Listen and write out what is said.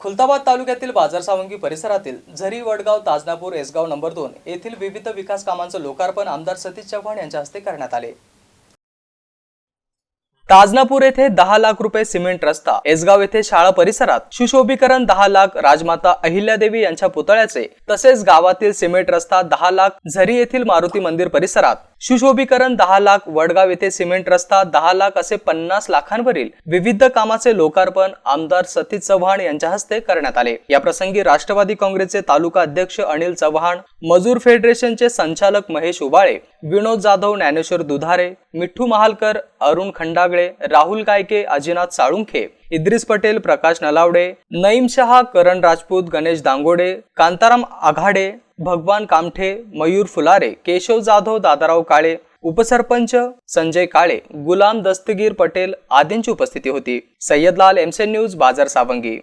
खुलताबाद तालुक्यातील बाजार सावंगी परिसरातील झरी वडगाव ताजनापूर एसगाव नंबर दोन येथील विविध विकास कामांचं लोकार्पण आमदार सतीश चव्हाण यांच्या हस्ते करण्यात आले. ताजनापूर येथे दहा लाख रुपये सिमेंट रस्ता एसगाव येथे शाळा परिसरात सुशोभीकरण दहा लाख राजमाता अहिल्यादेवी यांच्या पुतळ्याचे तसेच गावातील सिमेंट रस्ता दहा लाख झरी येथील मारुती मंदिर परिसरात सुशोभीकरण दहा लाख वडगाव येथे सिमेंट रस्ता दहा लाख असे पन्नास लाखांवरील विविध कामाचे लोकार्पण आमदार सतीश चव्हाण यांच्या हस्ते करण्यात आले. या प्रसंगी राष्ट्रवादी काँग्रेसचे तालुका अध्यक्ष अनिल चव्हाण मजूर फेडरेशनचे संचालक महेश उबाळे विनोद जाधव ज्ञानेश्वर दुधारे मिठ्ठू महालकर अरुण खंडागळे राहुल गायके अजिनाथ साळुंखे इद्रिस पटेल प्रकाश नलावडे नईम शहा करण राजपूत गणेश दांगोडे कांताराम आघाडे भगवान कामठे मयूर फुलारे केशव जाधव दादाराव काळे उपसरपंच संजय काळे गुलाम दस्तगीर पटेल आदींची उपस्थिती होती. सय्यदलाल एमसेन न्यूज बाजार सावंगी.